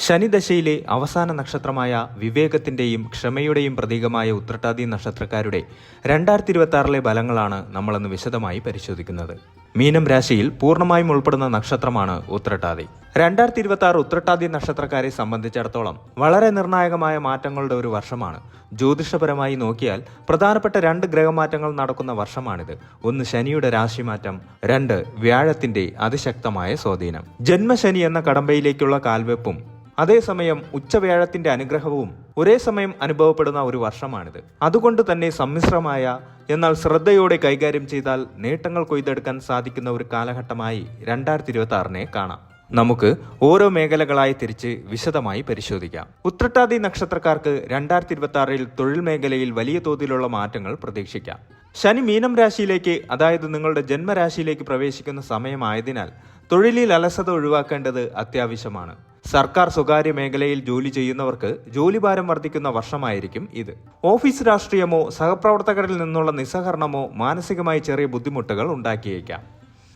ശനിദശയിലെ അവസാന നക്ഷത്രമായ വിവേകത്തിന്റെയും ക്ഷമയുടെയും പ്രതീകമായ ഉത്രട്ടാതി നക്ഷത്രക്കാരുടെ രണ്ടായിരത്തി ഇരുപത്തി ആറിലെ ഫലങ്ങളാണ് നമ്മളന്ന് വിശദമായി പരിശോധിക്കുന്നത്. മീനം രാശിയിൽ പൂർണമായും ഉൾപ്പെടുന്ന നക്ഷത്രമാണ് ഉത്രട്ടാതി. രണ്ടായിരത്തി ഇരുപത്തി ആറ് ഉത്രട്ടാതി നക്ഷത്രക്കാരെ സംബന്ധിച്ചിടത്തോളം വളരെ നിർണായകമായ മാറ്റങ്ങളുടെ ഒരു വർഷമാണ്. ജ്യോതിഷപരമായി നോക്കിയാൽ പ്രധാനപ്പെട്ട രണ്ട് ഗ്രഹമാറ്റങ്ങൾ നടക്കുന്ന വർഷമാണിത്. ഒന്ന് ശനിയുടെ രാശിമാറ്റം രണ്ട് വ്യാഴത്തിന്റെ അതിശക്തമായ സ്വാധീനം. ജന്മശനി എന്ന കടമ്പയിലേക്കുള്ള കാൽവെപ്പും അതേസമയം ഉച്ചവ്യാഴത്തിന്റെ അനുഗ്രഹവും ഒരേ സമയം അനുഭവപ്പെടുന്ന ഒരു വർഷമാണിത്. അതുകൊണ്ട് തന്നെ സമ്മിശ്രമായ എന്നാൽ ശ്രദ്ധയോടെ കൈകാര്യം ചെയ്താൽ നേട്ടങ്ങൾ കൊയ്തെടുക്കാൻ സാധിക്കുന്ന ഒരു കാലഘട്ടമായി രണ്ടായിരത്തി ഇരുപത്തി ആറിനെ കാണാം. നമുക്ക് ഓരോ മേഖലകളായി തിരിച്ച് വിശദമായി പരിശോധിക്കാം. ഉത്രട്ടാതി നക്ഷത്രക്കാർക്ക് രണ്ടായിരത്തി ഇരുപത്തി ആറിൽ തൊഴിൽ മേഖലയിൽ വലിയ തോതിലുള്ള മാറ്റങ്ങൾ പ്രതീക്ഷിക്കാം. ശനി മീനം രാശിയിലേക്ക് അതായത് നിങ്ങളുടെ ജന്മരാശിയിലേക്ക് പ്രവേശിക്കുന്ന സമയമായതിനാൽ തൊഴിലിൽ അലസത ഒഴിവാക്കേണ്ടത് അത്യാവശ്യമാണ്. സർക്കാർ സ്വകാര്യ മേഖലയിൽ ജോലി ചെയ്യുന്നവർക്ക് ജോലിഭാരം വർദ്ധിക്കുന്ന വർഷമായിരിക്കും ഇത്. ഓഫീസ് രാഷ്ട്രീയമോ സഹപ്രവർത്തകരിൽ നിന്നുള്ള നിസ്സഹകരണമോ മാനസികമായി ചെറിയ ബുദ്ധിമുട്ടുകൾ ഉണ്ടാക്കിയേക്കാം.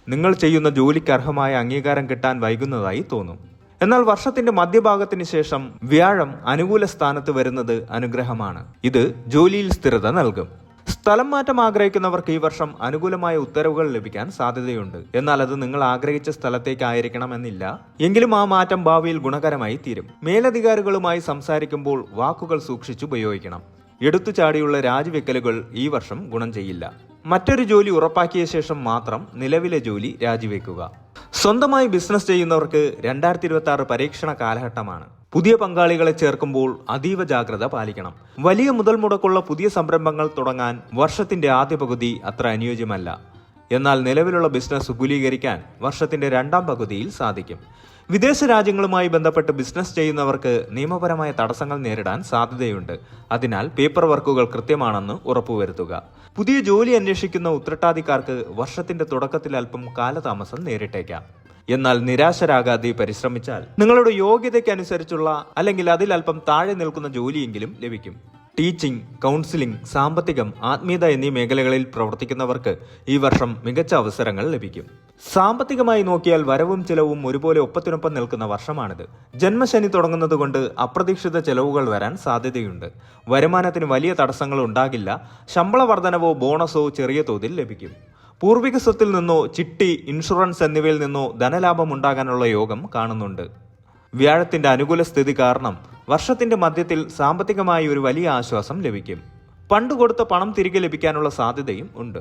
നിങ്ങൾ ചെയ്യുന്ന ജോലിക്ക് അർഹമായ അംഗീകാരം കിട്ടാൻ വൈകുന്നതായി തോന്നും. എന്നാൽ വർഷത്തിന്റെ മധ്യഭാഗത്തിന് ശേഷം വ്യാഴം അനുകൂല സ്ഥാനത്ത് വരുന്നത് അനുഗ്രഹമാണ്. ഇത് ജോലിയിൽ സ്ഥിരത നൽകും. സ്ഥലം മാറ്റം ആഗ്രഹിക്കുന്നവർക്ക് ഈ വർഷം അനുകൂലമായ ഉത്തരവുകൾ ലഭിക്കാൻ സാധ്യതയുണ്ട്. എന്നാൽ അത് നിങ്ങൾ ആഗ്രഹിച്ച സ്ഥലത്തേക്കായിരിക്കണമെന്നില്ല. എങ്കിലും ആ മാറ്റം ഭാവിയിൽ ഗുണകരമായി തീരും. മേലധികാരികളുമായി സംസാരിക്കുമ്പോൾ വാക്കുകൾ സൂക്ഷിച്ചുപയോഗിക്കണം എടുത്തുചാടിയുള്ള രാജിവെക്കലുകൾ ഈ വർഷം ഗുണം ചെയ്യില്ല. മറ്റൊരു ജോലി ഉറപ്പാക്കിയ ശേഷം മാത്രം നിലവിലെ ജോലി രാജിവെക്കുക. സ്വന്തമായി ബിസിനസ് ചെയ്യുന്നവർക്ക് രണ്ടായിരത്തി ഇരുപത്തി ആറ് പരീക്ഷണ കാലഘട്ടമാണ്. പുതിയ പങ്കാളികളെ ചേർക്കുമ്പോൾ അതീവ ജാഗ്രത പാലിക്കണം. വലിയ മുതൽ മുടക്കുള്ള പുതിയ സംരംഭങ്ങൾ തുടങ്ങാൻ വർഷത്തിന്റെ ആദ്യ പകുതി അത്ര അനുയോജ്യമല്ല. എന്നാൽ നിലവിലുള്ള ബിസിനസ് വിപുലീകരിക്കാൻ വർഷത്തിന്റെ രണ്ടാം പകുതിയിൽ സാധിക്കും. വിദേശ രാജ്യങ്ങളുമായി ബന്ധപ്പെട്ട് ബിസിനസ് ചെയ്യുന്നവർക്ക് നിയമപരമായ തടസ്സങ്ങൾ നേരിടാൻ സാധ്യതയുണ്ട്. അതിനാൽ പേപ്പർ വർക്കുകൾ കൃത്യമാണെന്ന് ഉറപ്പുവരുത്തുക. പുതിയ ജോലി അന്വേഷിക്കുന്ന ഉത്രട്ടാധികാർക്ക് വർഷത്തിന്റെ തുടക്കത്തിൽ അല്പം കാലതാമസം നേരിട്ടേക്കാം. എന്നാൽ നിരാശരാകാതെ പരിശ്രമിച്ചാൽ നിങ്ങളുടെ യോഗ്യതയ്ക്കനുസരിച്ചുള്ള അല്ലെങ്കിൽ അതിൽ അല്പം താഴെ നിൽക്കുന്ന ജോലിയെങ്കിലും ലഭിക്കും. ടീച്ചിങ് കൗൺസിലിംഗ് സാമ്പത്തികം ആത്മീയത എന്നീ മേഖലകളിൽ പ്രവർത്തിക്കുന്നവർക്ക് ഈ വർഷം മികച്ച അവസരങ്ങൾ ലഭിക്കും. സാമ്പത്തികമായി നോക്കിയാൽ വരവും ചിലവും ഒരുപോലെ ഒപ്പത്തിനൊപ്പം നിൽക്കുന്ന വർഷമാണിത്. ജന്മശനി തുടങ്ങുന്നതുകൊണ്ട് അപ്രതീക്ഷിത ചെലവുകൾ വരാൻ സാധ്യതയുണ്ട്. വരുമാനത്തിന് വലിയ തടസ്സങ്ങൾ ഉണ്ടാകില്ല. ശമ്പള വർധനവോ ബോണസോ ചെറിയ തോതിൽ ലഭിക്കും. പൂർവിക സ്വത്തിൽ നിന്നോ ചിട്ടി ഇൻഷുറൻസ് എന്നിവയിൽ നിന്നോ ധനലാഭം ഉണ്ടാകാനുള്ള യോഗം കാണുന്നുണ്ട്. വ്യാഴത്തിന്റെ അനുകൂല സ്ഥിതി കാരണം വർഷത്തിന്റെ മധ്യത്തിൽ സാമ്പത്തികമായി ഒരു വലിയ ആശ്വാസം ലഭിക്കും. പണ്ട് കൊടുത്ത പണം തിരികെ ലഭിക്കാനുള്ള സാധ്യതയും ഉണ്ട്.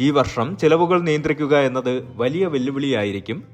ഈ വർഷം ചെലവുകൾ നിയന്ത്രിക്കുക എന്നത് വലിയ വെല്ലുവിളിയായിരിക്കും.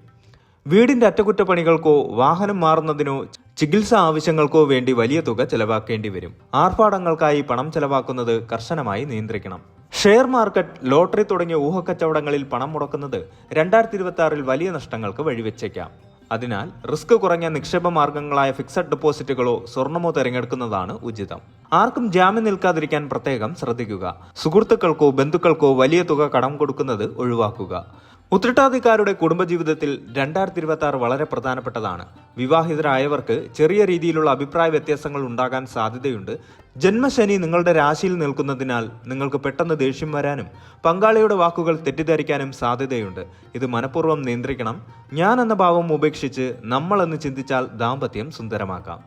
വീടിന്റെ അറ്റകുറ്റപ്പണികൾക്കോ വാഹനം മാറുന്നതിനോ ചികിത്സാ ആവശ്യങ്ങൾക്കോ വേണ്ടി വലിയ തുക ചെലവാക്കേണ്ടി വരും. ആർഭാടങ്ങൾക്കായി പണം ചെലവാക്കുന്നത് കർശനമായി നിയന്ത്രിക്കണം. ഷെയർ മാർക്കറ്റ് ലോട്ടറി തുടങ്ങിയ ഊഹക്കച്ചവടങ്ങളിൽ പണം മുടക്കുന്നത് രണ്ടായിരത്തി ഇരുപത്തി ആറിൽ വലിയ നഷ്ടങ്ങൾക്ക് വഴിവെച്ചേക്കാം. അതിനാൽ റിസ്ക് കുറഞ്ഞ നിക്ഷേപ മാർഗങ്ങളായ ഫിക്സഡ് ഡെപ്പോസിറ്റുകളോ സ്വർണമോ തിരഞ്ഞെടുക്കുന്നതാണ് ഉചിതം. ആർക്കും ജാമ്യം നിൽക്കാതിരിക്കാൻ പ്രത്യേകം ശ്രദ്ധിക്കുക. സുഹൃത്തുക്കൾക്കോ ബന്ധുക്കൾക്കോ വലിയ തുക കടം കൊടുക്കുന്നത് ഒഴിവാക്കുക. ഉത്രട്ടാധികാരുടെ കുടുംബജീവിതത്തിൽ രണ്ടായിരത്തി ഇരുപത്തി ആറ് വളരെ പ്രധാനപ്പെട്ടതാണ്. വിവാഹിതരായവർക്ക് ചെറിയ രീതിയിലുള്ള അഭിപ്രായ വ്യത്യാസങ്ങൾ ഉണ്ടാകാൻ സാധ്യതയുണ്ട്. ജന്മശനി നിങ്ങളുടെ രാശിയിൽ നിൽക്കുന്നതിനാൽ നിങ്ങൾക്ക് പെട്ടെന്ന് ദേഷ്യം വരാനും പങ്കാളിയുടെ വാക്കുകൾ തെറ്റിദ്ധരിക്കാനും സാധ്യതയുണ്ട്. ഇത് മനഃപൂർവം നിയന്ത്രിക്കണം. ഞാൻ എന്ന ഭാവം ഉപേക്ഷിച്ച് നമ്മളെന്ന് ചിന്തിച്ചാൽ ദാമ്പത്യം സുന്ദരമാക്കാം.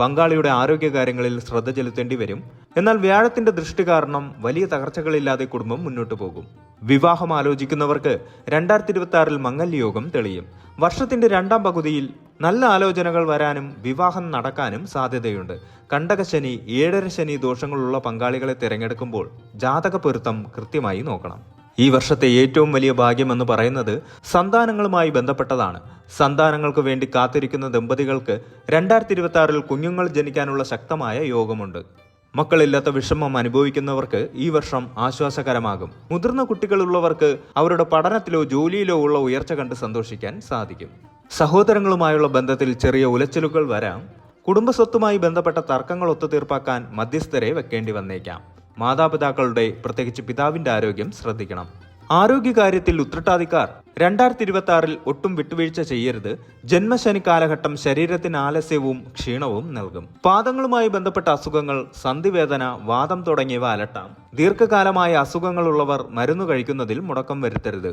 പങ്കാളിയുടെ ആരോഗ്യകാര്യങ്ങളിൽ ശ്രദ്ധ ചെലുത്തേണ്ടി വരും. എന്നാൽ വ്യാഴത്തിന്റെ ദൃഷ്ടി കാരണം വലിയ തകർച്ചകളില്ലാതെ കുടുംബം മുന്നോട്ടു പോകും. വിവാഹം ആലോചിക്കുന്നവർക്ക് രണ്ടായിരത്തി ഇരുപത്തി ആറിൽ മംഗല്യയോഗം തെളിയും. വർഷത്തിന്റെ രണ്ടാം പകുതിയിൽ നല്ല ആലോചനകൾ വരാനും വിവാഹം നടക്കാനും സാധ്യതയുണ്ട്. കണ്ടകശനി ഏഴര ശനി ദോഷങ്ങളുള്ള പങ്കാളികളെ തിരഞ്ഞെടുക്കുമ്പോൾ ജാതക പൊരുത്തം കൃത്യമായി നോക്കണം. ഈ വർഷത്തെ ഏറ്റവും വലിയ ഭാഗ്യം എന്ന് പറയുന്നത് സന്താനങ്ങളുമായി ബന്ധപ്പെട്ടതാണ്. സന്താനങ്ങൾക്ക് വേണ്ടി കാത്തിരിക്കുന്ന ദമ്പതികൾക്ക് രണ്ടായിരത്തി ഇരുപത്തി ആറിൽ കുഞ്ഞുങ്ങൾ ജനിക്കാനുള്ള ശക്തമായ യോഗമുണ്ട്. മക്കളില്ലാത്ത വിഷമം അനുഭവിക്കുന്നവർക്ക് ഈ വർഷം ആശ്വാസകരമാകും. മുതിർന്ന കുട്ടികളുള്ളവർക്ക് അവരുടെ പഠനത്തിലോ ജോലിയിലോ ഉള്ള ഉയർച്ച കണ്ട് സന്തോഷിക്കാൻ സാധിക്കും. സഹോദരങ്ങളുമായുള്ള ബന്ധത്തിൽ ചെറിയ ഉലച്ചിലുകൾ വരാം. കുടുംബസ്വത്തുമായി ബന്ധപ്പെട്ട തർക്കങ്ങൾ ഒത്തുതീർപ്പാക്കാൻ മധ്യസ്ഥരെ വെക്കേണ്ടി വന്നേക്കാം. മാതാപിതാക്കളുടെ പ്രത്യേകിച്ച് പിതാവിന്റെ ആരോഗ്യം ശ്രദ്ധിക്കണം. ആരോഗ്യകാര്യത്തിൽ ഉത്രട്ടാതിക്കാർ രണ്ടായിരത്തി ഇരുപത്തി ആറിൽ ഒട്ടും വിട്ടുവീഴ്ച ചെയ്യരുത്. ജന്മശനി കാലഘട്ടം ശരീരത്തിന് ആലസ്യവും ക്ഷീണവും നൽകും. പാദങ്ങളുമായി ബന്ധപ്പെട്ട അസുഖങ്ങൾ സന്ധിവേദന വാദം തുടങ്ങിയവ അലട്ടാം. ദീർഘകാലമായ അസുഖങ്ങളുള്ളവർ മരുന്ന് കഴിക്കുന്നതിൽ മുടക്കം വരുത്തരുത്.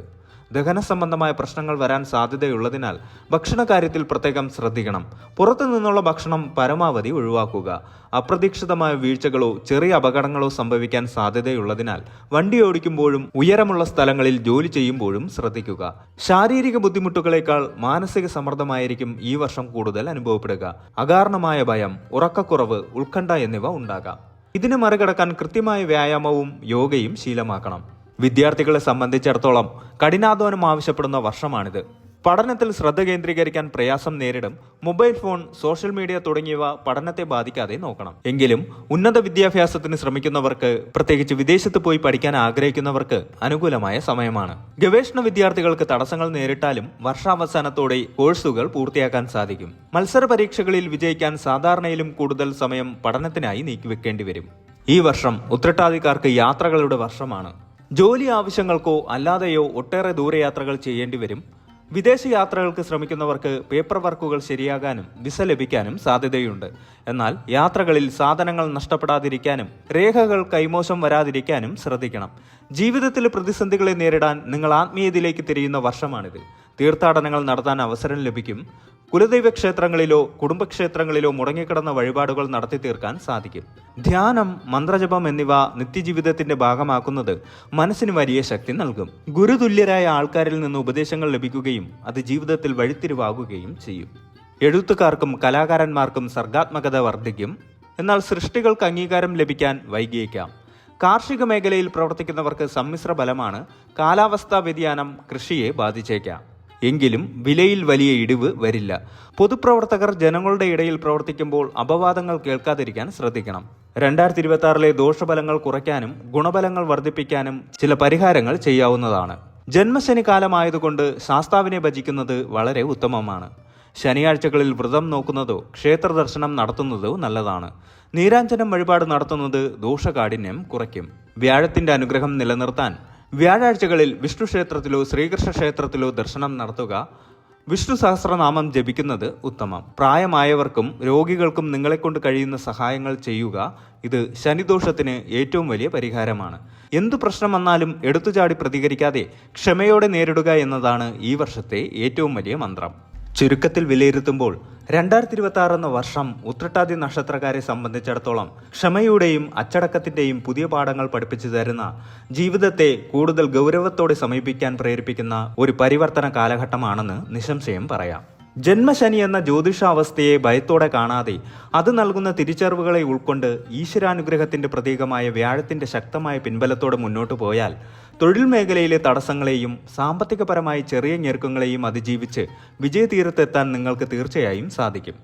ദഹന സംബന്ധമായ പ്രശ്നങ്ങൾ വരാൻ സാധ്യതയുള്ളതിനാൽ ഭക്ഷണകാര്യത്തിൽ പ്രത്യേകം ശ്രദ്ധിക്കണം. പുറത്തു നിന്നുള്ള ഭക്ഷണം പരമാവധി ഒഴിവാക്കുക. അപ്രതീക്ഷിതമായ വീഴ്ചകളോ ചെറിയ അപകടങ്ങളോ സംഭവിക്കാൻ സാധ്യതയുള്ളതിനാൽ വണ്ടി ഓടിക്കുമ്പോഴും ഉയരമുള്ള സ്ഥലങ്ങളിൽ ജോലി ചെയ്യുമ്പോഴും ശ്രദ്ധിക്കുക. ശാരീരിക ബുദ്ധിമുട്ടുകളേക്കാൾ മാനസിക സമ്മർദ്ദമായിരിക്കും ഈ വർഷം കൂടുതൽ അനുഭവപ്പെടുക. അകാരണമായ ഭയം ഉറക്കക്കുറവ് ഉത്കണ്ഠ എന്നിവ ഉണ്ടാകാം. ഇതിനെ മറികടക്കാൻ കൃത്യമായ വ്യായാമവും യോഗയും ശീലമാക്കണം. വിദ്യാർത്ഥികളെ സംബന്ധിച്ചിടത്തോളം കഠിനാധ്വാനം ആവശ്യപ്പെടുന്ന വർഷമാണിത്. പഠനത്തിൽ ശ്രദ്ധ കേന്ദ്രീകരിക്കാൻ പ്രയാസം നേരിടും. മൊബൈൽ ഫോൺ സോഷ്യൽ മീഡിയ തുടങ്ങിയവ പഠനത്തെ ബാധിക്കാതെ നോക്കണം. എങ്കിലും ഉന്നത വിദ്യാഭ്യാസത്തിന് ശ്രമിക്കുന്നവർക്ക് പ്രത്യേകിച്ച് വിദേശത്ത് പോയി പഠിക്കാൻ ആഗ്രഹിക്കുന്നവർക്ക് അനുകൂലമായ സമയമാണ്. ഗവേഷണ വിദ്യാർത്ഥികൾക്ക് തടസ്സങ്ങൾ നേരിട്ടാലും വർഷാവസാനത്തോടെ കോഴ്സുകൾ പൂർത്തിയാക്കാൻ സാധിക്കും. മത്സര പരീക്ഷകളിൽ വിജയിക്കാൻ സാധാരണയിലും കൂടുതൽ സമയം പഠനത്തിനായി നീക്കിവെക്കേണ്ടി വരും. ഈ വർഷം ഉത്രട്ടാതിക്കാർക്ക് യാത്രകളുടെ വർഷമാണ്. ജോലി ആവശ്യങ്ങൾക്കോ അല്ലാതെയോ ഒട്ടേറെ ദൂരയാത്രകൾ ചെയ്യേണ്ടി വരും. വിദേശ യാത്രകൾക്ക് ശ്രമിക്കുന്നവർക്ക് പേപ്പർ വർക്കുകൾ ശരിയാകാനും വിസ ലഭിക്കാനും സാധ്യതയുണ്ട്. എന്നാൽ യാത്രകളിൽ സാധനങ്ങൾ നഷ്ടപ്പെടാതിരിക്കാനും രേഖകൾ കൈമോശം വരാതിരിക്കാനും ശ്രദ്ധിക്കണം. ജീവിതത്തിലെ പ്രതിസന്ധികളെ നേരിടാൻ നിങ്ങൾ ആത്മീയതയിലേക്ക് തിരിയുന്ന വർഷമാണിത്. തീർത്ഥാടനങ്ങൾ നടത്താൻ അവസരം ലഭിക്കും. കുലദൈവ ക്ഷേത്രങ്ങളിലോ കുടുംബക്ഷേത്രങ്ങളിലോ മുടങ്ങിക്കിടന്ന വഴിപാടുകൾ നടത്തി തീർക്കാൻ സാധിക്കും. ധ്യാനം മന്ത്രജപം എന്നിവ നിത്യജീവിതത്തിന്റെ ഭാഗമാക്കുന്നത് മനസ്സിന് വലിയ ശക്തി നൽകും. ഗുരുതുല്യരായ ആൾക്കാരിൽ നിന്ന് ഉപദേശങ്ങൾ ലഭിക്കുകയും അത് ജീവിതത്തിൽ വഴിത്തിരിവാകുകയും ചെയ്യും. എഴുത്തുകാർക്കും കലാകാരന്മാർക്കും സർഗാത്മകത വർദ്ധിക്കും. എന്നാൽ സൃഷ്ടികൾക്ക് അംഗീകാരം ലഭിക്കാൻ വൈകിയേക്കാം. കാർഷിക മേഖലയിൽ പ്രവർത്തിക്കുന്നവർക്ക് സമ്മിശ്ര ബലമാണ് കാലാവസ്ഥാ വ്യതിയാനം കൃഷിയെ ബാധിച്ചേക്കാം. എങ്കിലും വിലയിൽ വലിയ ഇടിവ് വരില്ല. പൊതുപ്രവർത്തകർ ജനങ്ങളുടെ ഇടയിൽ പ്രവർത്തിക്കുമ്പോൾ അപവാദങ്ങൾ കേൾക്കാതിരിക്കാൻ ശ്രദ്ധിക്കണം. രണ്ടായിരത്തി ഇരുപത്തി ആറിലെ ദോഷഫലങ്ങൾ കുറയ്ക്കാനും ഗുണഫലങ്ങൾ വർദ്ധിപ്പിക്കാനും ചില പരിഹാരങ്ങൾ ചെയ്യാവുന്നതാണ്. ജന്മശനി കാലമായതുകൊണ്ട് ശാസ്താവിനെ ഭജിക്കുന്നത് വളരെ ഉത്തമമാണ്. ശനിയാഴ്ചകളിൽ വ്രതം നോക്കുന്നതോ ക്ഷേത്ര ദർശനം നടത്തുന്നതോ നല്ലതാണ്. നീരാഞ്ജനം വഴിപാട് നടത്തുന്നത് ദോഷകാഠിന്യം കുറയ്ക്കും. വ്യാഴത്തിന്റെ അനുഗ്രഹം നിലനിർത്താൻ വ്യാഴാഴ്ചകളിൽ വിഷ്ണു ക്ഷേത്രത്തിലോ ശ്രീകൃഷ്ണ ക്ഷേത്രത്തിലോ ദർശനം നടത്തുക. വിഷ്ണു സഹസ്രനാമം ജപിക്കുന്നത് ഉത്തമം. പ്രായമായവർക്കും രോഗികൾക്കും നിങ്ങളെക്കൊണ്ട് കഴിയുന്ന സഹായങ്ങൾ ചെയ്യുക ഇത് ശനിദോഷത്തിന് ഏറ്റവും വലിയ പരിഹാരമാണ്. എന്തു പ്രശ്നം വന്നാലും എടുത്തുചാടി പ്രതികരിക്കാതെ ക്ഷമയോടെ നേരിടുക എന്നതാണ് ഈ വർഷത്തെ ഏറ്റവും വലിയ മന്ത്രം. ചുരുക്കത്തിൽ വിലയിരുത്തുമ്പോൾ രണ്ടായിരത്തി ഇരുപത്തി എന്ന വർഷം ഉത്രട്ടാതി നക്ഷത്രക്കാരെ സംബന്ധിച്ചിടത്തോളം ക്ഷമയുടെയും അച്ചടക്കത്തിന്റെയും പുതിയ പാഠങ്ങൾ പഠിപ്പിച്ചു തരുന്ന ജീവിതത്തെ കൂടുതൽ ഗൗരവത്തോടെ സമീപിക്കാൻ പ്രേരിപ്പിക്കുന്ന ഒരു പരിവർത്തന കാലഘട്ടമാണെന്ന് നിസ്സംശയം പറയാം. ജന്മശനി എന്ന ജ്യോതിഷാവസ്ഥയെ ഭയത്തോടെ കാണാതെ അത് നൽകുന്ന തിരിച്ചറിവുകളെ ഉൾക്കൊണ്ട് ഈശ്വരാനുഗ്രഹത്തിന്റെ പ്രതീകമായ വ്യാഴത്തിന്റെ ശക്തമായ പിൻബലത്തോടെ മുന്നോട്ടു പോയാൽ തൊഴിൽ മേഖലയിലെ തടസ്സങ്ങളെയും സാമ്പത്തികപരമായ ചെറിയ ഞെരുക്കങ്ങളെയും അതിജീവിച്ച് വിജയതീരത്തെത്താൻ നിങ്ങൾക്ക് തീർച്ചയായും സാധിക്കും.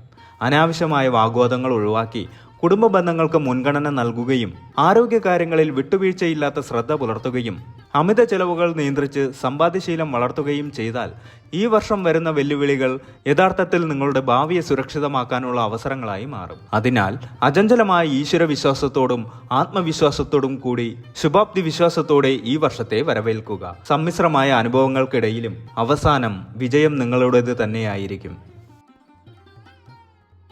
അനാവശ്യമായ വാഗ്വാദങ്ങൾ ഒഴിവാക്കി കുടുംബ ബന്ധങ്ങൾക്ക് മുൻഗണന നൽകുകയും ആരോഗ്യകാര്യങ്ങളിൽ വിട്ടുവീഴ്ചയില്ലാത്ത ശ്രദ്ധ പുലർത്തുകയും അമിത ചെലവുകൾ നിയന്ത്രിച്ച് സമ്പാദ്യശീലം വളർത്തുകയും ചെയ്താൽ ഈ വർഷം വരുന്ന വെല്ലുവിളികൾ യഥാർത്ഥത്തിൽ നിങ്ങളുടെ ഭാവിയെ സുരക്ഷിതമാക്കാനുള്ള അവസരങ്ങളായി മാറും. അതിനാൽ അചഞ്ചലമായ ഈശ്വര വിശ്വാസത്തോടും ആത്മവിശ്വാസത്തോടും കൂടി ശുഭാപ്തി വിശ്വാസത്തോടെ ഈ വർഷത്തെ വരവേൽക്കുക. സമ്മിശ്രമായ അനുഭവങ്ങൾക്കിടയിലും അവസാനം വിജയം നിങ്ങളുടേത് തന്നെയായിരിക്കും.